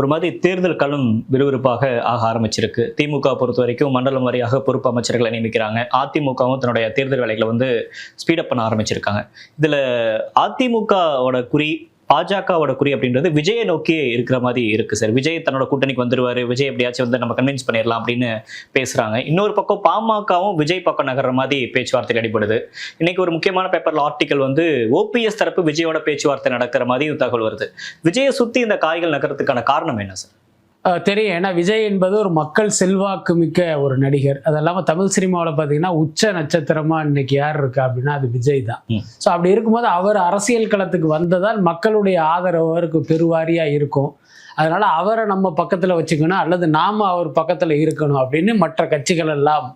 ஒரு மாதிரி தேர்தல் களம் விறுவிறுப்பாக ஆக ஆரம்பிச்சிருக்கு. திமுக பொறுத்த வரைக்கும் மண்டலம் வாரியாக பொறுப்பு அமைச்சர்களை நியமிக்கிறாங்க. அதிமுகவும் தன்னுடைய தேர்தல் வேலைகளை வந்து ஸ்பீடப் பண்ண ஆரம்பிச்சிருக்காங்க. இதுல அதிமுகவோட குறி பாஜகவோட குறி அப்படின்றது விஜயை நோக்கி இருக்கிற மாதிரி இருக்கு சார். விஜய் தன்னோட கூட்டணிக்கு வந்துருவாரு. விஜய் எப்படியாச்சும் வந்து நம்ம கன்வின்ஸ் பண்ணிடலாம் அப்படின்னு பேசுறாங்க. இன்னொரு பக்கம் பாமகவும் விஜய் பக்கம் நகர்ற மாதிரி பேச்சுவார்த்தை அடிபடுது. இன்னைக்கு ஒரு முக்கியமான பேப்பர்ல ஆர்டிக்கல் வந்து ஓபிஎஸ் தரப்பு விஜயோட பேச்சுவார்த்தை நடக்கிற மாதிரி தகவல் வருது. விஜயை சுத்தி இந்த காய்கள் நகரத்துக்கான காரணம் என்ன சார்? தெரியும். ஏன்னா விஜய் என்பது ஒரு மக்கள் செல்வாக்கு மிக்க ஒரு நடிகர். அது இல்லாமல் தமிழ் சினிமாவில் பார்த்தீங்கன்னா உச்ச நட்சத்திரமா இன்னைக்கு யார் இருக்கா அப்படின்னா அது விஜய் தான். ஸோ அப்படி இருக்கும்போது அவர் அரசியல் களத்துக்கு வந்ததால் மக்களுடைய ஆதரவு அவருக்கு பெருவாரியா இருக்கும். அதனால அவரை நம்ம பக்கத்துல வச்சுக்கணும் அல்லது நாம அவர் பக்கத்துல இருக்கணும் அப்படின்னு மற்ற கட்சிகள் எல்லாம்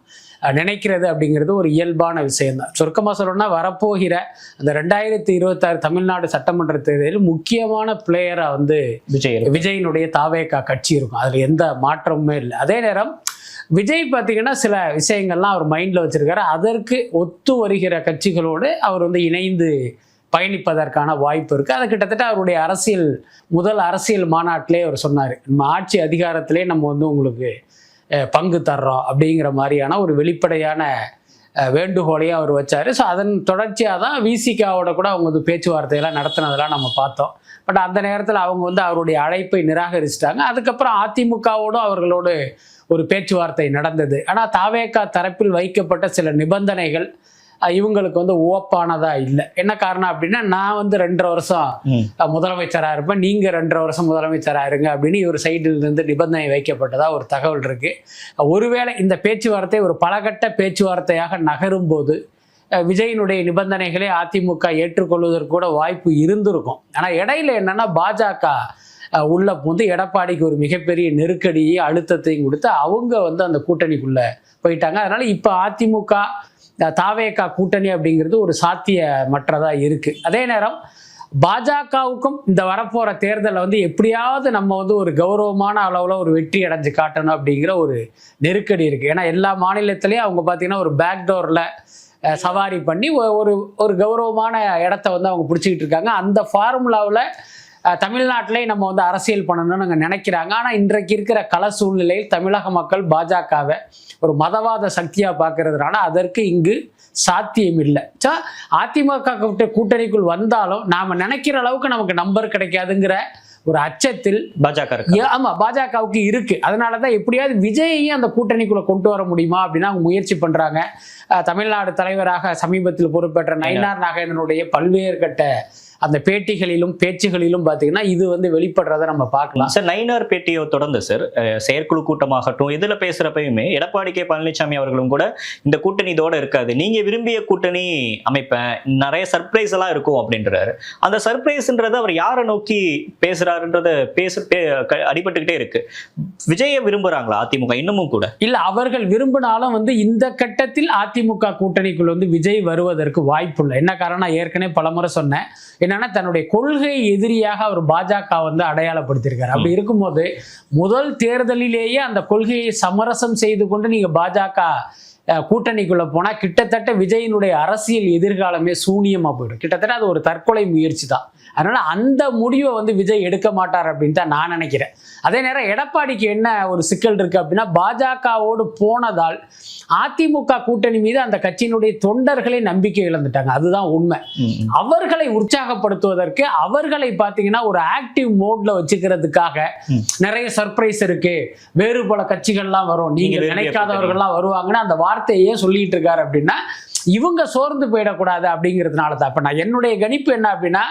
நினைக்கிறது அப்படிங்கிறது ஒரு இயல்பான விஷயம்தான். சுருக்கமாக சொல்லணும்னா வரப்போகிற அந்த ரெண்டாயிரத்தி இருபத்தாறு தமிழ்நாடு சட்டமன்ற தேர்தலில் முக்கியமான பிளேயரா வந்து விஜய். விஜயினுடைய தாவேகா கட்சி இருக்கும். அதில் எந்த மாற்றமுமே இல்லை. அதே நேரம் விஜய் பார்த்தீங்கன்னா சில விஷயங்கள்லாம் அவர் மைண்டில் வச்சிருக்காரு. அதற்கு ஒத்து வருகிற கட்சிகளோடு அவர் வந்து இணைந்து பயணிப்பதற்கான வாய்ப்பு இருக்குது அது கிட்டத்தட்ட அவருடைய அரசியல் முதல் அரசியல் மாநாட்டிலே அவர் சொன்னார். நம்ம ஆட்சி அதிகாரத்திலே நம்ம வந்து உங்களுக்கு பங்கு தர்றோம் அப்படிங்கிற மாதிரியான ஒரு வெளிப்படையான வேண்டுகோளையும் அவர் வச்சார். ஸோ அதன் தொடர்ச்சியாக தான் விசிகாவோட கூட அவங்க வந்து பேச்சுவார்த்தையெல்லாம் நடத்தினதெல்லாம் நம்ம பார்த்தோம். பட் அந்த நேரத்தில் அவங்க வந்து அவருடைய அழைப்பை நிராகரிச்சிட்டாங்க. அதுக்கப்புறம் அதிமுகவோடும் அவர்களோடு ஒரு பேச்சுவார்த்தை நடந்தது. ஆனால் தாவேக்கா தரப்பில் வைக்கப்பட்ட சில நிபந்தனைகள் இவங்களுக்கு வந்து ஓப்பானதா இல்லை. என்ன காரணம் அப்படின்னா நான் வந்து ரெண்டரை வருஷம் ம். அஹ், முதலமைச்சரா இருப்பேன். நீங்க ரெண்டரை வருஷம் முதலமைச்சரா இருங்க அப்படின்னு இவர் சைடில் இருந்து நிபந்தனை வைக்கப்பட்டதா ஒரு தகவல் இருக்கு. ஒருவேளை இந்த பேச்சுவார்த்தை ஒரு பலகட்ட பேச்சுவார்த்தையாக நகரும் போது விஜயினுடைய நிபந்தனைகளை அதிமுக ஏற்றுக்கொள்வதற்கு கூட வாய்ப்பு இருந்திருக்கும். ஆனா இடையில என்னன்னா பாஜக உள்ள வந்து எடப்பாடிக்கு ஒரு மிகப்பெரிய நெருக்கடியை அழுத்தத்தையும் கொடுத்து அவங்க வந்து அந்த கூட்டணிக்குள்ள போயிட்டாங்க. அதனால இப்போ அதிமுக தாவேகா கூட்டணி அப்படிங்கிறது ஒரு சாத்தியமற்றதாக இருக்குது அதே நேரம் பாஜகவுக்கும் இந்த வரப்போகிற தேர்தலில் வந்து எப்படியாவது நம்ம வந்து ஒரு கௌரவமான அளவில் ஒரு வெற்றி அடைஞ்சு காட்டணும் அப்படிங்கிற ஒரு நெருக்கடி இருக்குது ஏன்னா எல்லா மாநிலத்திலையும் அவங்க பார்த்தீங்கன்னா ஒரு பேக்டோரில் சவாரி பண்ணி ஒரு ஒரு கௌரவமான இடத்த வந்து அவங்க பிடிச்சிக்கிட்டு இருக்காங்க. அந்த ஃபார்முலாவில் தமிழ்நாட்டிலே நம்ம வந்து அரசியல் பண்ணணும்னு அவங்க நினைக்கிறாங்க. ஆனால் இன்றைக்கு இருக்கிற கள சூழ்நிலையில் தமிழக மக்கள் பாஜகவை ஒரு மதவாத சக்தியாக பார்க்கறதுனால அதற்கு இங்கு சாத்தியம் இல்லை. ஸோ அதிமுக கூட்ட- கூட்டணிக்குள் வந்தாலும் நாம் நினைக்கிற அளவுக்கு நமக்கு நம்பர் கிடைக்காதுங்கிற ஒரு அச்சத்தில் பாஜக இருக்கு. ஏ- ஆமா பாஜகவுக்கு இருக்கு. அதனால தான் எப்படியாவது விஜயையும் அந்த கூட்டணிக்குள்ள கொண்டு வர முடியுமா அப்படின்னு அவங்க முயற்சி பண்றாங்க. அஹ், தமிழ்நாடு தலைவராக சமீபத்தில் பொறுப்பேற்ற நயினார் நாகேந்திரனுடைய பல்வேறு கட்ட அந்த பேட்டிகளிலும் பேச்சுகளிலும் பார்த்தீங்கன்னா இது வந்து வெளிப்படுறதை நம்ம பார்க்கலாம். சார் நயினார் பேட்டியை தொடர்ந்து சார் செயற்குழு கூட்டமாகட்டும் இதுல பேசுறப்பயுமே எடப்பாடி கே. பழனிசாமி அவர்களும் கூட இந்த கூட்டணி இதோட இருக்காது. நீங்க விரும்பிய கூட்டணி அமைப்பேன் நிறைய சர்ப்ரைஸ் எல்லாம் இருக்கும் அப்படின்றாரு. அந்த சர்ப்ரைஸ்ன்றது அவர் யாரை நோக்கி பேசுறாருன்றத பேச அடிபட்டுக்கிட்டே இருக்கு. விஜய விரும்புறாங்களா அதிமுக இன்னமும் கூட? இல்ல அவர்கள் விரும்பினாலும் வந்து இந்த கட்டத்தில் அதிமுக கூட்டணிக்குள் வந்து விஜய் வருவதற்கு வாய்ப்பு இல்லை. என்ன காரணம் ஏற்கனவே பலமுறை சொன்னேன் என்னன்னா தன்னுடைய கொள்கை எதிரியாக அவர் பாஜக வந்து அடையாளப்படுத்தியிருக்காரு. அப்படி இருக்கும்போது முதல் தேர்தலிலேயே அந்த கொள்கையை சமரசம் செய்து கொண்டு நீங்க பாஜக கூட்டணிக்குள்ள போனா கிட்டத்தட்ட விஜயினுடைய அரசியல் எதிர்காலமே சூனியமா போயிடும். கிட்டத்தட்ட அது ஒரு தற்கொலை முயற்சி தான். அதனால அந்த முடிவை வந்து விஜய் எடுக்க மாட்டார் அப்படின்னு தான் நான் நினைக்கிறேன். அதே நேரம் எடப்பாடிக்கு என்ன ஒரு சிக்கல் இருக்கு அப்படின்னா பாஜகவோடு போனதால் அதிமுக கூட்டணி மீது அந்த கட்சியினுடைய தொண்டர்களே நம்பிக்கை இழந்துட்டாங்க. அதுதான் உண்மை. அவர்களை உற்சாகப்படுத்துவதற்கு அவர்களை பார்த்தீங்கன்னா ஒரு ஆக்டிவ் மோட்ல வச்சுக்கிறதுக்காக. நிறைய சர்ப்ரைஸ் இருக்கு. வேறு பல கட்சிகள்லாம் வரும். நீங்க நினைக்காதவர்கள்லாம் வருவாங்கன்னு அந்த வார்த்தையே சொல்லிட்டு இருக்காரு அப்படின்னா இவங்க சோர்ந்து போயிடக்கூடாது அப்படிங்கிறதுனால தான் இப்போ நான் என்னுடைய கணிப்பு என்ன அப்படின்னா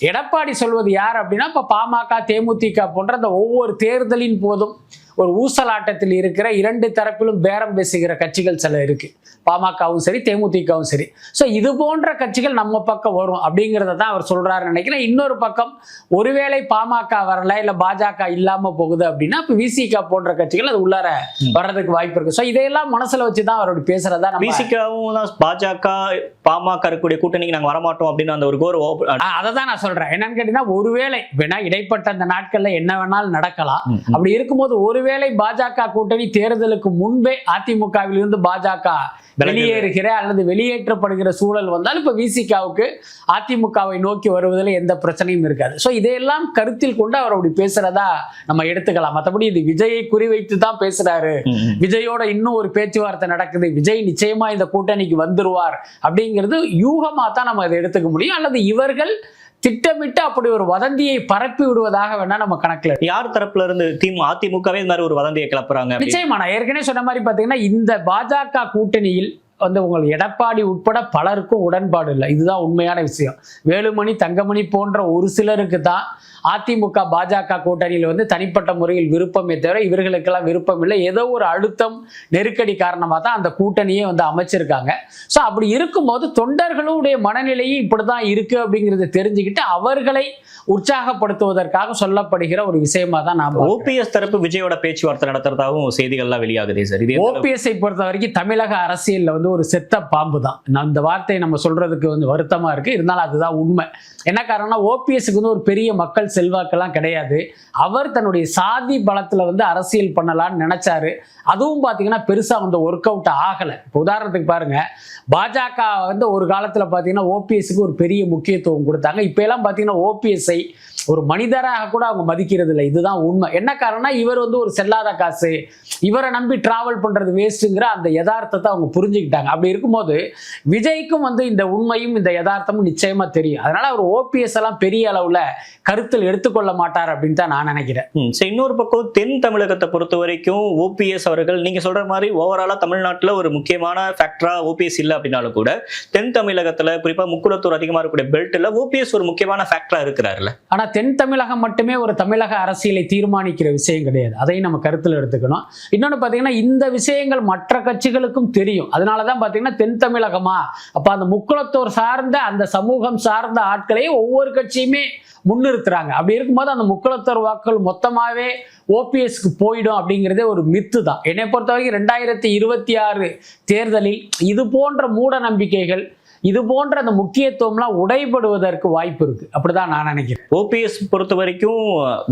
எடப்பாடி சொல்வது யார் அப்படின்னா இப்போ பாமக தேமுதிக போன்ற அந்த ஒவ்வொரு தேர்தலின் போதும் ஒரு ஊசலாட்டத்தில் இருக்கிற இரண்டு தரப்பிலும் பேரம் பேசுகிற கட்சிகள் சில இருக்கு. பாமகவும் சரி தேமுதிகவும் சரி. ஸோ இது போன்ற கட்சிகள் நம்ம பக்கம் வரும் அப்படிங்கிறத தான் அவர் சொல்றாருன்னு நினைக்கிறேன். இன்னொரு பக்கம் ஒருவேளை பாமக வரல இல்ல பாஜக இல்லாம போகுது அப்படின்னா இப்போ விசிக போன்ற கட்சிகள் அது உள்ளார. வர்றதுக்கு வாய்ப்பு இருக்கு. ஸோ இதையெல்லாம் மனசுல வச்சு தான் அவரோட பேசுறதா நம்ம பிசிகாவும் தான் பாஜக பாமக இருக்கக்கூடிய கூட்டணிக்கு நாங்க வரமாட்டோம் அப்படின்னு அந்த ஒரு கோர் அதை தான் நான் சொல்றேன். என்னன்னு கேட்டீங்கன்னா ஒருவேளை வேணா இடைப்பட்ட அந்த நாட்கள்ல என்ன வேணாலும் நடக்கலாம். அப்படி இருக்கும்போது ஒருவேளை பாஜக கூட்டணி தேர்தலுக்கு முன்பே அதிமுகவில் இருந்து பாஜக வெளியேறுகிற அல்லது வெளியேற்றப்படுகிற சூழல் வந்தால் இப்ப விசிகாவுக்கு அதிமுகவை நோக்கி வருவதில் எந்த பிரச்சனையும் இருக்காது. ஸோ இதையெல்லாம் கருத்தில் கொண்டு அவர் அப்படி பேசுறதா நம்ம எடுத்துக்கலாம். மற்றபடி இது விஜயை குறிவைத்து தான் பேசுறாரு விஜயோட இன்னும் ஒரு பேச்சுவார்த்தை நடக்குது. விஜய் நிச்சயமா இந்த கூட்டணிக்கு வந்துருவார் அப்படிங்கிறது யூகமா தான் நம்ம அதை எடுத்துக்க முடியும். அல்லது இவர்கள் திட்டமிட்டு அப்படி ஒரு வதந்தியை பரப்பி விடுவதாக வேணா நம்ம கணக்குல. யார் தரப்புல இருந்து திமு அதிமுகவே இந்த மாதிரி ஒரு வதந்தியை கிளப்புறாங்க. நிச்சயமா நான் ஏற்கனவே சொன்ன மாதிரி பாத்தீங்கன்னா இந்த பாஜக கூட்டணியில் வந்து உங்கள் எடப்பாடி உட்பட பலருக்கும் உடன்பாடு இல்லை இதுதான் உண்மையான விஷயம் வேலுமணி தங்கமணி போன்ற ஒரு சிலருக்கு தான் அதிமுக பாஜக கூட்டணியில் வந்து தனிப்பட்ட முறையில் விருப்பமே தவிர இவர்களுக்கெல்லாம் விருப்பம் இல்லை. ஏதோ ஒரு அழுத்தம் நெருக்கடி காரணமாக தான் அந்த கூட்டணியே வந்து அமைச்சிருக்காங்க. ஸோ அப்படி இருக்கும்போது தொண்டர்களுடைய மனநிலையும் இப்படி தான் இருக்கு அப்படிங்கிறத தெரிஞ்சுக்கிட்டு அவர்களை உற்சாகப்படுத்துவதற்காக சொல்லப்படுகிற ஒரு விஷயமா தான் நாம் ஓபிஎஸ் தரப்பு விஜயோட பேச்சுவார்த்தை நடத்துறதாகவும் செய்திகள்லாம் வெளியாகுதே சார். இது ஓபிஎஸ்ஐ பொறுத்த வரைக்கும் தமிழக அரசியல்ல வந்து ஒரு செத்த பாம்பு தான். இந்த வார்த்தையை நம்ம சொல்றதுக்கு வந்து வருத்தமா இருக்கு. இருந்தாலும் அதுதான் உண்மை. என்ன காரணம்னா ஓபிஎஸ்க்கு வந்து ஒரு பெரிய மக்கள் செல்வாக்கெல்லாம் கிடையாது. அவர் தன்னுடைய சாதி பலத்தில் வந்து அரசியல் பண்ணலான்னு நினைச்சாரு. அதுவும் பார்த்தீங்கன்னா பெருசாக வந்து ஒர்க் அவுட் ஆகலை. இப்போ உதாரணத்துக்கு பாருங்க. பாஜக வந்து ஒரு காலத்தில் பார்த்தீங்கன்னா ஓபிஎஸ்க்கு ஒரு பெரிய முக்கியத்துவம் கொடுத்தாங்க. இப்போ எல்லாம் பார்த்தீங்கன்னா ஓபிஎஸ்ஐ ஒரு மனிதராக கூட அவங்க மதிக்கிறது இல்லை இதுதான் உண்மை. என்ன காரணம்னா இவர் வந்து ஒரு செல்லாத காசு இவரை நம்பி டிராவல் பண்றது வேஸ்ட்டுங்கிற அந்த யதார்த்தத்தை அவங்க புரிஞ்சுக்கிட்டாங்க. அப்படி இருக்கும்போது விஜய்க்கும் வந்து இந்த உண்மையும் இந்த யதார்த்தமும் நிச்சயமா தெரியும். அதனால அவர் ஓபிஎஸ் எல்லாம் பெரிய அளவுல கருத்தில் எடுத்துக்கொள்ள மாட்டார் அப்படின்னு தான் நான் நினைக்கிறேன். சரி இன்னொரு பக்கம் தென் தமிழகத்தை பொறுத்த வரைக்கும் ஓபிஎஸ் அவர்கள் நீங்க சொல்ற மாதிரி ஓவராலா தமிழ்நாட்டுல ஒரு முக்கியமான ஃபேக்டரா ஓபிஎஸ் இல்ல அப்படின்னாலும் கூட தென் தமிழகத்துல குறிப்பா முக்குளத்தூர் அதிகமா இருக்கக்கூடிய பெல்ட்ல ஓபிஎஸ் ஒரு முக்கியமான ஃபேக்டரா இருக்கிறாருல்ல? ஆனா தென் தமிழகம் மட்டுமே ஒரு தமிழக அரசியலை தீர்மானிக்கிற விஷயம் கிடையாது. அதையும் நம்ம கருத்தில் எடுத்துக்கணும். இன்னொன்று பார்த்தீங்கன்னா இந்த விஷயங்கள் மற்ற கட்சிகளுக்கும் தெரியும். அதனால தான் பார்த்தீங்கன்னா தென் தமிழகமா? அப்போ அந்த முக்குளத்தோர் சார்ந்த அந்த சமூகம் சார்ந்த ஆட்களையும் ஒவ்வொரு கட்சியுமே முன்னிறுத்துறாங்க. அப்படி இருக்கும்போது அந்த முக்குளத்தோர் வாக்குகள் மொத்தமாகவே ஓபிஎஸ்க்கு போயிடும் அப்படிங்கிறதே ஒரு மித்து தான் என்னை பொறுத்த வரைக்கும் ரெண்டாயிரத்தி இருபத்தி ஆறு தேர்தலில் இது போன்ற மூட நம்பிக்கைகள் இது போன்ற அந்த முக்கியத்துவம்லாம் உடைபடுவதற்கு வாய்ப்பு இருக்கு. அப்படிதான் நான் நினைக்கிறேன். ஓபிஎஸ் பொறுத்த வரைக்கும்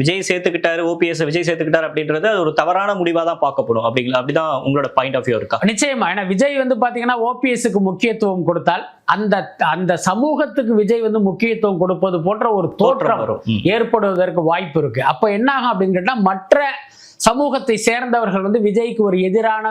விஜய் சேர்த்துக்கிட்டாரு ஓபிஎஸ் விஜய் சேர்த்துக்கிட்டாரு அப்படின்றது அது ஒரு தவறான முடிவா தான் பார்க்கப்படும். அப்படிங்களா அப்படிதான் உங்களோட பாயிண்ட் ஆஃப் வியூ இருக்கா? நிச்சயமா. ஏன்னா விஜய் வந்து பாத்தீங்கன்னா ஓபிஎஸ்க்கு முக்கியத்துவம் கொடுத்தால் அந்த அந்த சமூகத்துக்கு விஜய் வந்து முக்கியத்துவம் கொடுப்பது போன்ற ஒரு தோற்றம் வரும். ஏற்படுவதற்கு வாய்ப்பு இருக்கு. அப்ப என்ன ஆகும் அப்படின்னு கேட்டா மற்ற சமூகத்தை சேர்ந்தவர்கள் வந்து விஜய்க்கு ஒரு எதிரான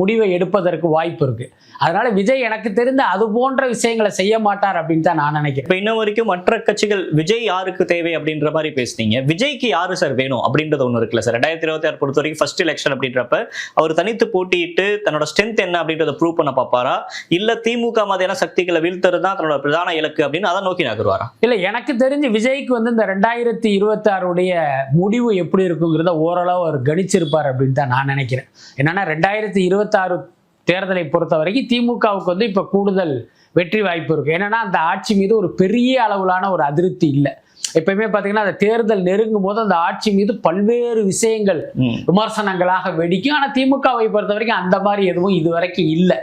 முடிவை எடுப்பதற்கு வாய்ப்பு இருக்கு. அதனால விஜய் எனக்கு தெரிந்த அது போன்ற விஷயங்களை செய்ய மாட்டார் அப்படின்னு தான் நான் நினைக்கிறேன். இப்ப இன்ன வரைக்கும் மற்ற கட்சிகள் விஜய் யாருக்கு தேவை அப்படின்ற மாதிரி பேசுனீங்க? விஜய்க்கு யாரு சார் வேணும் அப்படின்றது ஒண்ணு இருக்குல்ல சார்? ரெண்டாயிரத்தி இருபத்தி ஆறு பொறுத்த வரைக்கும் ஃபர்ஸ்ட் எலெக்ஷன் அப்படின்றப்ப அவர் தனித்து போட்டியிட்டு தன்னோட ஸ்ட்ரென்த் என்ன அப்படின்றத ப்ரூவ் பண்ண பார்ப்பாரா? இல்ல திமுக மாதிரியான சக்திகளை வீழ்த்துறது தான் தன்னோட பிரதான இலக்கு அப்படின்னு அதை நோக்கி நகருவாரா? இல்ல எனக்கு தெரிஞ்சு விஜய்க்கு வந்து இந்த ரெண்டாயிரத்தி இருபத்தி ஆறுடைய முடிவு எப்படி இருக்குங்கிறத ஓரளவு அவர் கணிச்சிருப்பார் அப்படின்னு தான் நான் நினைக்கிறேன். என்னன்னா ரெண்டாயிரத்தி இருபத்தாறு தேர்தலை பொறுத்த வரைக்கும் திமுகவுக்கு வந்து இப்ப கூடுதல் வெற்றி வாய்ப்பு இருக்கு. என்னன்னா அந்த ஆட்சி மீது ஒரு பெரிய அளவிலான ஒரு அதிருப்தி இல்லை. எப்பயுமே பாத்தீங்கன்னா அந்த தேர்தல் நெருங்கும் போது அந்த ஆட்சி மீது பல்வேறு விஷயங்கள் விமர்சனங்களாக வெடிக்கும். ஆனா திமுகவை பொறுத்த வரைக்கும் அந்த மாதிரி எதுவும் இது வரைக்கும் இல்லை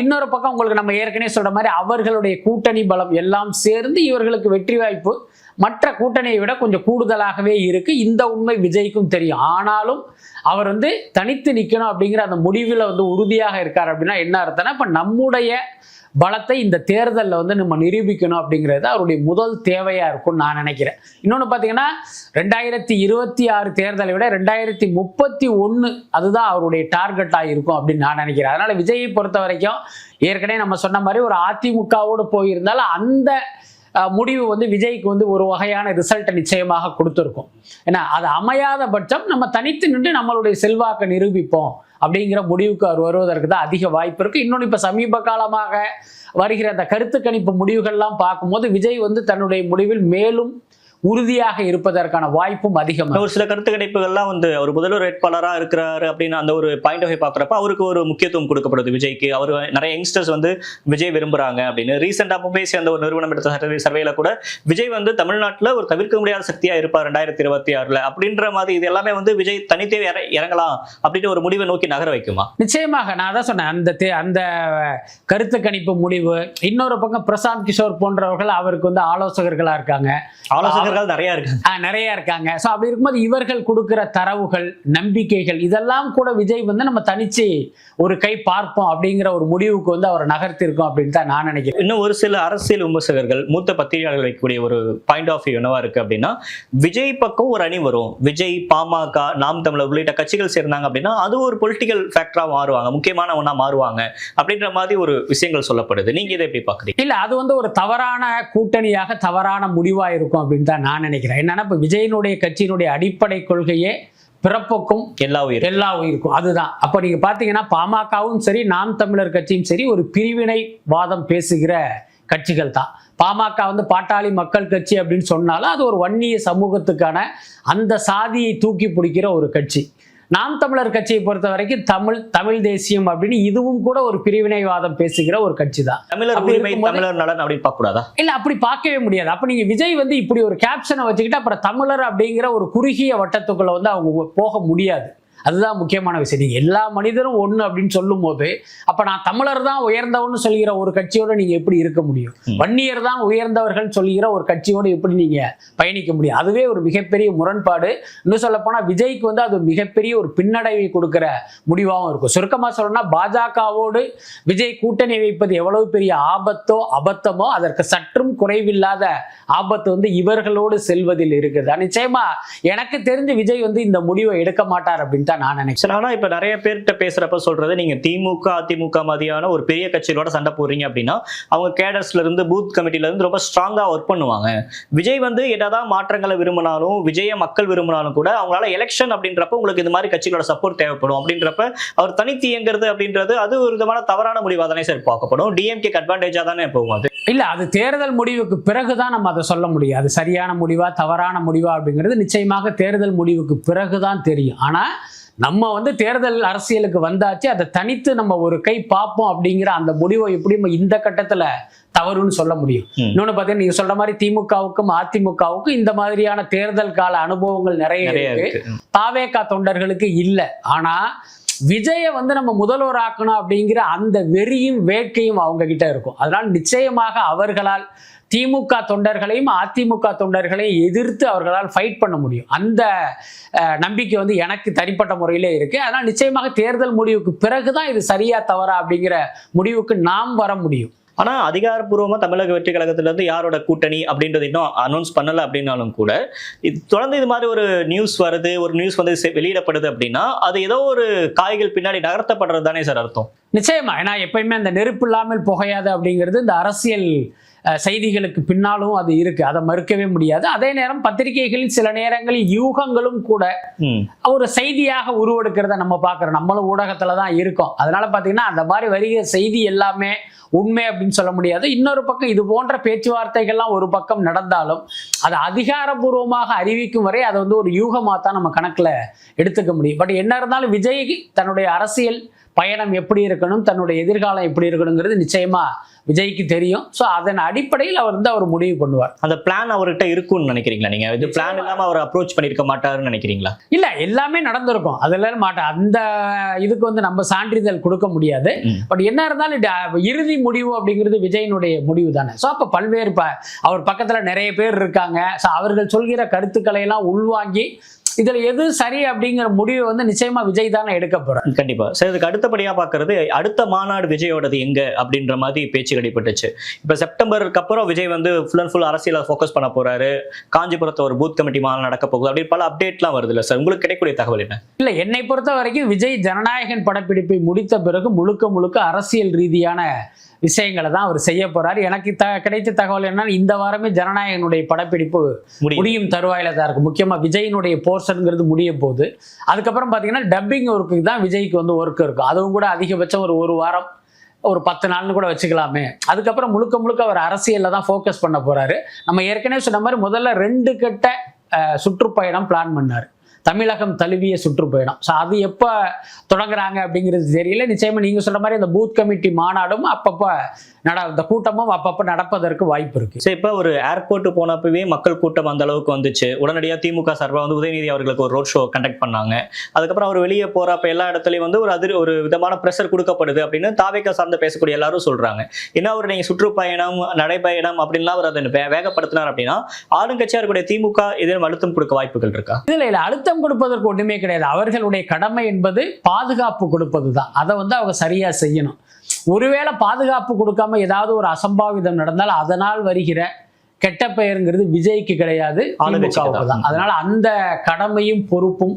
இன்னொரு பக்கம் உங்களுக்கு நம்ம ஏற்கனவே சொல்ற மாதிரி அவர்களுடைய கூட்டணி பலம் எல்லாம் சேர்ந்து இவர்களுக்கு வெற்றி வாய்ப்பு. மற்ற கூட்டணியை விட கொஞ்சம் கூடுதலாகவே இருக்கு. இந்த உண்மை விஜய்க்கும் தெரியும். ஆனாலும் அவர் வந்து தனித்து நிற்கணும் அப்படிங்கிற அந்த முடிவில் வந்து உறுதியாக இருக்கார் அப்படின்னா என்ன அர்த்தம்னா இப்போ நம்முடைய பலத்தை இந்த தேர்தலில் வந்து நம்ம நிரூபிக்கணும் அப்படிங்கிறது அவருடைய முதல் தேவையாக இருக்கும்னு நான் நினைக்கிறேன். இன்னொன்று பார்த்தீங்கன்னா ரெண்டாயிரத்தி இருபத்தி ஆறு தேர்தலை விட ரெண்டாயிரத்தி முப்பத்தி ஒன்று அதுதான் அவருடைய டார்கெட்டாக இருக்கும் அப்படின்னு நான் நினைக்கிறேன். அதனால் விஜயை பொறுத்த வரைக்கும் ஏற்கனவே நம்ம சொன்ன மாதிரி ஒரு அதிமுகவோடு போயிருந்தாலும் அந்த முடிவு வந்து விஜய்க்கு வந்து ஒரு வகையான ரிசல்ட்டை நிச்சயமாக கொடுத்துருக்கும். ஏன்னா அது அமையாத பட்சம் நம்ம தனித்து நின்று நம்மளுடைய செல்வாக்கை நிரூபிப்போம். அப்படிங்கிற முடிவுக்கு அவர் வருவதற்கு தான் அதிக வாய்ப்பு இருக்கு. இன்னொன்று இப்போ சமீப காலமாக வருகிற அந்த கருத்து கணிப்பு முடிவுகள்லாம் பார்க்கும்போது விஜய் வந்து தன்னுடைய முடிவில் மேலும் உறுதியாக இருப்பதற்கான வாய்ப்பும் அதிகம் ஒரு சில கருத்து கணிப்புகள்லாம் வந்து அவர் முதல்வர் வேட்பாளராக இருக்கிறாரு அப்படின்னு அந்த ஒரு பாயிண்ட் ஆஃப் பார்க்குறப்ப அவருக்கு ஒரு முக்கியத்துவம் கொடுக்கப்படுது விஜய்க்கு. அவர் நிறைய யங்ஸ்டர்ஸ் வந்து விஜய் விரும்புறாங்க அப்படின்னு. ரீசெண்டாக மும்பை சேர்ந்த ஒரு நிறுவனம் எடுத்த சர்வே சர்வேல கூட விஜய் வந்து தமிழ்நாட்டில் ஒரு தவிர்க்க முடியாத சக்தியா இருப்பார் ரெண்டாயிரத்தி இருபத்தி ஆறுல. அப்படின்ற மாதிரி இது எல்லாமே வந்து விஜய் தனித்தே இற- இறங்கலாம் அப்படின்னு ஒரு முடிவை நோக்கி நகர வைக்குமா? நிச்சயமாக நான் தான் சொன்னேன். அந்த அந்த கருத்து கணிப்பு முடிவு இன்னொரு பக்கம் பிரசாந்த் கிஷோர் போன்றவர்கள் அவருக்கு வந்து ஆலோசகர்களா இருக்காங்க. ஆலோசகர்கள் நிறைய இருக்காங்க நிறைய இருக்காங்க. ஸோ அப்படி இருக்கும்போது இவர்கள் கொடுக்கிற தரவுகள் நம்பிக்கைகள் இதெல்லாம் கூட விஜய் வந்து நம்ம தனிச்சு ஒரு கை பார்ப்போம் அப்படிங்கிற ஒரு முடிவுக்கு வந்து அவர் நகர்த்திருக்கோம் அப்படின்னு தான் நான் நினைக்கிறேன். இன்னும் ஒரு சில அரசியல் விமர்சகர்கள் மூத்த பத்திரிகையாளர்கள் வைக்கக்கூடிய ஒரு பாயிண்ட் ஆஃப் வியூ என்னவா இருக்கு அப்படின்னா விஜய் பக்கம் ஒரு அணி வரும். விஜய் பாமக நாம் தமிழர் உள்ளிட்ட கட்சிகள் சேர்ந்தாங்க அப்படின்னா அது ஒரு பொலிட்டிக்கல் ஃபேக்டரா மாறுவாங்க. முக்கியமான ஒண்ணா மாறுவாங்க. அப்படின்ற மாதிரி ஒரு விஷயங்கள் சொல்லப்படுது. நீங்க இதை எப்படி பாக்குறீங்க இல்ல அது வந்து ஒரு தவறான கூட்டணியாக தவறான முடிவா இருக்கும் அப்படின்னு தான் நான் நினைக்கிறேன். என்னன்னா இப்ப விஜயனுடைய கட்சியினுடைய அடிப்படை கொள்கையே பிறப்புக்கும் எல்லா உயிரும் எல்லா உயிருக்கும். அதுதான். அப்போ நீங்க பாத்தீங்கன்னா பாமகவும் சரி நாம் தமிழர் கட்சியும் சரி ஒரு பிரிவினை வாதம் பேசுகிற கட்சிகள் தான். பாமக வந்து பாட்டாளி மக்கள் கட்சி அப்படின்னு சொன்னாலும் அது ஒரு வன்னிய சமூகத்துக்கான அந்த சாதியை தூக்கி பிடிக்கிற ஒரு கட்சி. நாம் தமிழர் கட்சியை பொறுத்த வரைக்கும் தமிழ் தமிழ் தேசியம் அப்படின்னு இதுவும் கூட ஒரு பிரிவினைவாதம் பேசுகிற ஒரு கட்சி தான் தமிழர் அப்படி உரிமை தமிழர் நலன் அப்படின்னு பார்க்க கூடாதா இல்ல அப்படி பார்க்கவே முடியாது. அப்ப நீங்க விஜய் வந்து இப்படி ஒரு கேப்ஷனை வச்சுக்கிட்டு அப்புறம் தமிழர் அப்படிங்கிற ஒரு குறுகிய வட்டத்துக்குள்ள வந்து அவங்க போக முடியாது. அதுதான் முக்கியமான விஷயம். நீங்க எல்லா மனிதரும் ஒண்ணு அப்படின்னு சொல்லும் போது அப்ப நான் தமிழர் தான் உயர்ந்தவன்னு சொல்கிற ஒரு கட்சியோட நீங்க எப்படி இருக்க முடியும். வன்னியர் தான் உயர்ந்தவர்கள் சொல்கிற ஒரு கட்சியோட எப்படி நீங்க பயணிக்க முடியும்? அதுவே ஒரு மிகப்பெரிய முரண்பாடு. இன்னும் சொல்ல போனா விஜய்க்கு வந்து அது மிகப்பெரிய ஒரு பின்னடைவை கொடுக்கிற முடிவாகவும் இருக்கும். சுருக்கமா சொல்லணும்னா பாஜகவோடு விஜய் கூட்டணி வைப்பது எவ்வளவு பெரிய ஆபத்தோ அபத்தமோ அதற்கு சற்றும் குறைவில்லாத ஆபத்து வந்து இவர்களோடு செல்வதில் இருக்குது நிச்சயமா எனக்கு தெரிஞ்சு விஜய் வந்து இந்த முடிவை எடுக்க மாட்டார் அப்படின்னு தான் நான் நினைக்கிறேன். சரி ஆனா இப்ப நிறைய பேர்கிட்ட பேசுறப்ப சொல்றது நீங்க திமுக அதிமுக மாதிரியான ஒரு பெரிய கட்சிகளோட சண்டை போடுறீங்க அப்படின்னா அவங்க கேடர்ஸ்ல இருந்து பூத் கமிட்டில இருந்து ரொம்ப ஸ்ட்ராங்கா ஒர்க் பண்ணுவாங்க. விஜய் வந்து என்னதான் மாற்றங்களை விரும்பினாலும் விஜய மக்கள் விரும்பினாலும் கூட அவங்களால எலெக்ஷன் அப்படின்றப்ப உங்களுக்கு இந்த மாதிரி கட்சிகளோட சப்போர்ட் தேவைப்படும். அப்படின்றப்ப அவர் தனித்து இயங்குறது அப்படின்றது அது ஒரு விதமான தவறான முடிவா தானே சார் பார்க்கப்படும். டிஎம்கேக்கு அட்வான்டேஜா தானே போகும் அது? இல்ல அது தேர்தல் முடிவுக்கு பிறகுதான் நம்ம அதை சொல்ல முடியும். அது சரியான முடிவா தவறான முடிவா அப்படிங்கிறது நிச்சயமாக தேர்தல் முடிவுக்கு பிறகுதான் தெரியும். ஆனா நம்ம வந்து தேர்தல் அரசியலுக்கு வந்தாச்சு அதை தனித்து நம்ம ஒரு கை பார்ப்போம் அப்படிங்கிற அந்த முடிவை எப்படி இந்த கட்டத்துல தவறுன்னு சொல்ல முடியும். இன்னொன்னு பார்த்தீங்கன்னா நீங்க சொல்ற மாதிரி திமுகவுக்கும் அதிமுகவுக்கும் இந்த மாதிரியான தேர்தல் கால அனுபவங்கள் நிறைய இருக்கு. தாவேகா தொண்டர்களுக்கு இல்லை. ஆனா விஜய வந்து நம்ம முதல்வர் ஆக்கணும் அப்படிங்கிற அந்த வெறியும் வேட்கையும் அவங்க கிட்ட இருக்கும். அதனால் நிச்சயமாக அவர்களால் திமுக தொண்டர்களையும் அதிமுக தொண்டர்களையும் எதிர்த்து அவர்களால் ஃபைட் பண்ண முடியும். அந்த நம்பிக்கை வந்து எனக்கு தனிப்பட்ட முறையிலே இருக்கு. அதனால் நிச்சயமாக தேர்தல் முடிவுக்கு பிறகுதான் இது சரியா தவறா அப்படிங்கிற முடிவுக்கு நாம் வர முடியும். ஆனா அதிகாரப்பூர்வமா தமிழக வெற்றி கழகத்துல இருந்து யாரோட கூட்டணி அப்படின்றது இன்னும் அனௌன்ஸ் பண்ணல அப்படின்னாலும் கூட இது தொடர்ந்து இது மாதிரி ஒரு நியூஸ் வருது ஒரு நியூஸ் வந்து வெளியிடப்படுது அப்படின்னா அது ஏதோ ஒரு காய்கள் பின்னாடி நகர்த்தப்படுறது தானே சார் அர்த்தம்? நிச்சயமா. ஏன்னா எப்பயுமே அந்த நெருப்பு இல்லாமல் புகையாது அப்படிங்கிறது இந்த அரசியல் செய்திகளுக்கு பின்னாலும் அது இருக்கு. அதை மறுக்கவே முடியாது. அதே நேரம் பத்திரிகைகளில் சில நேரங்களில் யூகங்களும் கூட ஒரு செய்தியாக உருவெடுக்கிறத நம்ம பார்க்குறோம். நம்மளும் ஊடகத்துல தான் இருக்கோம். அதனால பார்த்தீங்கன்னா அந்த மாதிரி வருகிற செய்தி எல்லாமே உண்மை அப்படின்னு சொல்ல முடியாது. இன்னொரு பக்கம் இது போன்ற பேச்சுவார்த்தைகள்லாம் ஒரு பக்கம் நடந்தாலும் அது அதிகாரபூர்வமாக அறிவிக்கும் வரை அதை வந்து ஒரு யூகமாக தான் நம்ம கணக்கில் எடுத்துக்க முடியும். பட் என்ன இருந்தாலும் விஜய் தன்னுடைய அரசியல் பயணம் எப்படி இருக்கணும் தன்னுடைய எதிர்காலம் எப்படி இருக்கணுங்கிறது நிச்சயமா விஜய்க்கு தெரியும். ஸோ அதன் அடிப்படையில் அவர் வந்து அவர் முடிவு பண்ணுவார். அந்த பிளான் அவர்கிட்ட இருக்கும்னு நினைக்கிறீங்களா நீங்க? இது பிளான் இல்லாம அவர் அப்ரோச் பண்ணிருக்க மாட்டாருன்னு நினைக்கிறீங்களா? இல்ல எல்லாமே நடந்திருக்கும். அதுல மாட்டேன் அந்த இதுக்கு வந்து நம்ம சான்றிதழ் கொடுக்க முடியாது. பட் என்ன இருந்தாலும் இறுதி முடிவு அப்படிங்கிறது விஜயனுடைய முடிவு தானே. ஸோ அப்போ பல்வேறு ப அவர் பக்கத்துல நிறைய பேர் இருக்காங்க. ஸோ அவர்கள் சொல்கிற கருத்துக்களை எல்லாம் உள்வாங்கி இதுல எது சரி அப்படிங்கிற முடிவு வந்து நிச்சயமா விஜய் தானே எடுக்க போறார். கண்டிப்பா. சார் இதுக்கு அடுத்தபடியா பாக்குறது அடுத்த மாநாடு விஜயோடது எங்க அப்படின்ற மாதிரி பேச்சு அடிபட்டுச்சு இப்ப செப்டம்பருக்கு அப்புறம் விஜய் வந்து ஃபுல் அண்ட் ஃபுல் அரசியல ஃபோக்கஸ் பண்ண போறாரு. காஞ்சிபுரத்தை ஒரு பூத் கமிட்டி மாநாடு நடக்க போகுது. அப்படி பல அப்டேட்லாம் வருது இல்ல சார் உங்களுக்கு கிடைக்கக்கூடிய தகவல் என்ன? இல்ல என்னை பொறுத்த வரைக்கும் விஜய் ஜனநாயகன் படப்பிடிப்பை முடித்த பிறகு முழுக்க முழுக்க அரசியல் ரீதியான விஷயங்களை தான் அவர் செய்ய போறார். எனக்கு த கிடைத்த தகவல் என்னன்னா இந்த வாரமே ஜனநாயகனுடைய படப்பிடிப்பு முடியும் தருவாயில தான் இருக்கு. முக்கியமா விஜயினுடைய போர்ஷனுங்கிறது முடிய போகுது. அதுக்கப்புறம் பார்த்தீங்கன்னா டப்பிங் ஒர்க்கு தான் விஜய்க்கு வந்து ஒர்க் இருக்கும் அதுவும் கூட அதிகபட்சம் ஒரு ஒரு வாரம் ஒரு பத்து நாள்னு கூட வச்சுக்கலாமே. அதுக்கப்புறம் முழுக்க முழுக்க அவர் அரசியலில் தான் ஃபோக்கஸ் பண்ண போறாரு. நம்ம ஏற்கனவே சொன்ன மாதிரி முதல்ல ரெண்டு கட்ட சுற்றுப்பயணம் பிளான் பண்ணார். தமிழகம் தழுவிய சுற்றுப்பயணம். ஸோ அது எப்போ தொடங்குறாங்க அப்படிங்கிறது தெரியல. நிச்சயமா நீங்க சொல்ற மாதிரி அந்த பூத் கமிட்டி மாநாடும் அப்பப்போ நட இந்த கூட்டமும் அப்பப்போ நடப்பதற்கு வாய்ப்பு இருக்கு. சரி இப்போ ஒரு ஏர்போர்ட் போனப்பவே மக்கள் கூட்டம் அந்த அளவுக்கு வந்துச்சு. உடனடியாக திமுக சார்பாக வந்து உதயநிதி அவர்களுக்கு ஒரு ரோட் ஷோ கண்டக்ட் பண்ணாங்க. அதுக்கப்புறம் அவர் வெளியே போறப்ப எல்லா இடத்துலையும் வந்து ஒரு அதிர் ஒரு விதமான ப்ரெஷர் கொடுக்கப்படுது அப்படின்னு தாவேக்கா சார்ந்து பேசக்கூடிய எல்லாரும் சொல்றாங்க. என்ன அவர் நீங்க சுற்றுப்பயணம் நடைப்பயணம் அப்படின்லாம் அவர் அதை வேகப்படுத்தினார் அப்படின்னா ஆளுங்கட்சியா இருக்கக்கூடிய திமுக இதில் அழுத்தம் கொடுக்க வாய்ப்புகள் இருக்கா? இதுல இல்ல. அழுத்தம் கொடுப்பதற்கு ஒண்ணுமே கிடையாது. அவர்களுடைய கடமை என்பது பாதுகாப்பு கொடுப்பது தான் அதை வந்து அவங்க சரியா செய்யணும். ஒருவேளை பாதுகாப்பு கொடுக்காம ஏதாவது ஒரு அசம்பாவிதம் நடந்தால் அதனால் வருகிற கெட்ட பெயருங்கிறது விஜய்க்கு கிடையாது திமுகவுக்கு தான். தான். அதனால அந்த கடமையும் பொறுப்பும்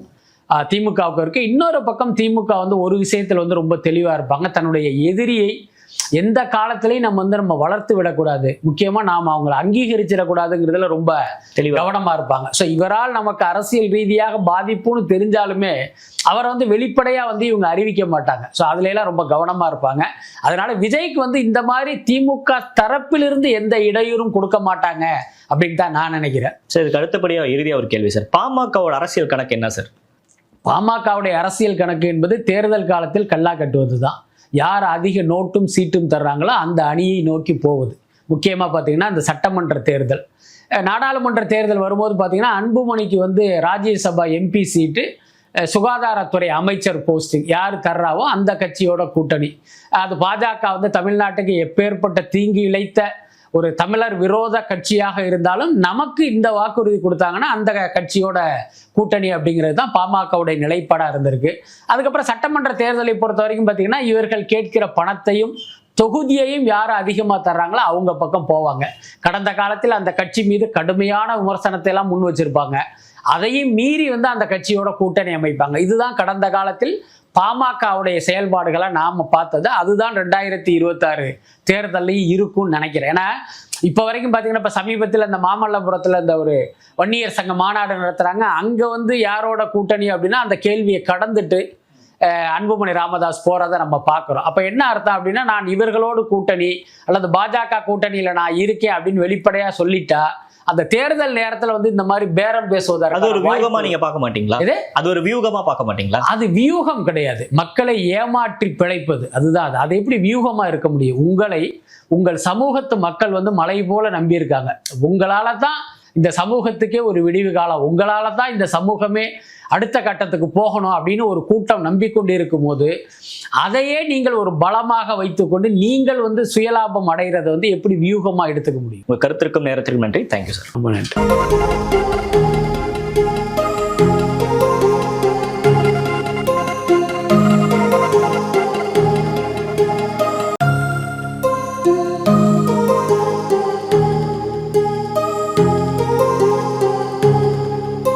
திமுகவுக்கு இருக்கு. இன்னொரு பக்கம் திமுக வந்து ஒரு விஷயத்துல வந்து ரொம்ப தெளிவா இருப்பாங்க. தன்னுடைய எதிரியை எந்த காலத்திலையும் நம்ம வந்து நம்ம வளர்த்து விடக்கூடாது. முக்கியமா நாம் அவங்களை அங்கீகரிச்சிடக்கூடாதுங்கிறதுல ரொம்ப தெளிவா. கவனமா இருப்பாங்க. ஸோ இவரால் நமக்கு அரசியல் ரீதியாக பாதிப்புன்னு தெரிஞ்சாலுமே அவரை வந்து வெளிப்படையா வந்து இவங்க அறிவிக்க மாட்டாங்க. ஸோ அதுல எல்லாம் ரொம்ப கவனமா இருப்பாங்க. அதனால விஜய்க்கு வந்து இந்த மாதிரி திமுக தரப்பிலிருந்து எந்த இடையூறும் கொடுக்க மாட்டாங்க அப்படின்னு தான் நான் நினைக்கிறேன். சரி இதுக்கு அடுத்தபடியா இறுதியா ஒரு கேள்வி சார். பாமகவோட அரசியல் கணக்கு என்ன சார்? பாமகவுடைய அரசியல் கணக்கு என்பது தேர்தல் காலத்தில் கல்லா கட்டுவது தான் யார் அதிக நோட்டும் சீட்டும் தர்றாங்களோ அந்த அணியை நோக்கி போகுது முக்கியமாக பார்த்தீங்கன்னா அந்த சட்டமன்ற தேர்தல். நாடாளுமன்ற தேர்தல் வரும்போது பார்த்தீங்கன்னா அன்புமணிக்கு வந்து ராஜ்யசபா எம்பி சீட்டு சுகாதாரத்துறை அமைச்சர் போஸ்டிங் யார் தர்றாவோ அந்த கட்சியோட கூட்டணி. அது பாஜக வந்து தமிழ்நாட்டுக்கு எப்பேற்பட்ட தீங்கு இழைத்த ஒரு தமிழர் விரோத கட்சியாக இருந்தாலும் நமக்கு இந்த வாக்குறுதி கொடுத்தாங்கன்னா அந்த கட்சியோட கூட்டணி அப்படிங்கிறது தான் பாமகவுடைய நிலைப்பாடாக இருந்திருக்கு. அதுக்கப்புறம் சட்டமன்ற தேர்தலை பொறுத்த வரைக்கும் பார்த்தீங்கன்னா இவர்கள் கேட்கிற பணத்தையும் தொகுதியையும் யார் அதிகமாக தர்றாங்களோ அவங்க பக்கம் போவாங்க. கடந்த காலத்தில் அந்த கட்சி மீது கடுமையான விமர்சனத்தை எல்லாம் முன் வச்சிருப்பாங்க. அதையும் மீறி வந்து அந்த கட்சியோட கூட்டணி அமைப்பாங்க. இதுதான் கடந்த காலத்தில் பாமகவுடைய செயல்பாடுகளை நாம் பார்த்தது அதுதான் ரெண்டாயிரத்தி இருபத்தாறு தேர்தலையும் இருக்கும்னு நினைக்கிறேன். ஏன்னா இப்போ வரைக்கும் பார்த்தீங்கன்னா இப்போ சமீபத்தில் இந்த மாமல்லபுரத்தில் இந்த ஒரு வன்னியர் சங்க மாநாடு நடத்துகிறாங்க அங்கே வந்து யாரோட கூட்டணி அப்படின்னா அந்த கேள்வியை கடந்துட்டு அன்புமணி ராமதாஸ் போறதை நம்ம பார்க்குறோம். அப்போ என்ன அர்த்தம் அப்படின்னா நான் இவர்களோடு கூட்டணி அல்லது பாஜக கூட்டணியில் நான் இருக்கேன் அப்படின்னு வெளிப்படையாக சொல்லிட்டா அந்த தேர்தல் நேரத்தில் வந்து இந்த மாதிரி பேரம் பேசுவதற்கு அது ஒரு வியூகமா நீங்க பார்க்க மாட்டீங்களா? எது? அது ஒரு வியூகமா பார்க்க மாட்டீங்களா? அது வியூகம் கிடையாது. மக்களை ஏமாற்றி பிழைப்பது. அதுதான் அது. அது எப்படி வியூகமா இருக்க முடியும்? உங்களை உங்கள் சமூகத்து மக்கள் வந்து மலை போல நம்பியிருக்காங்க. உங்களால தான் இந்த சமூகத்துக்கே ஒரு விடிவு காலம். உங்களால தான் இந்த சமூகமே அடுத்த கட்டத்துக்கு போகணும் அப்படின்னு ஒரு கூட்டம் நம்பிக்கொண்டு இருக்கும்போது அதையே நீங்கள் ஒரு பலமாக வைத்துக்கொண்டு நீங்கள் வந்து சுயலாபம் அடைகிறத வந்து எப்படி வியூகமா எடுத்துக்க முடியும்? உங்க கருத்திற்கும் நேரத்திற்கும் நன்றி. தேங்க்யூ சார் ரொம்ப நன்றி.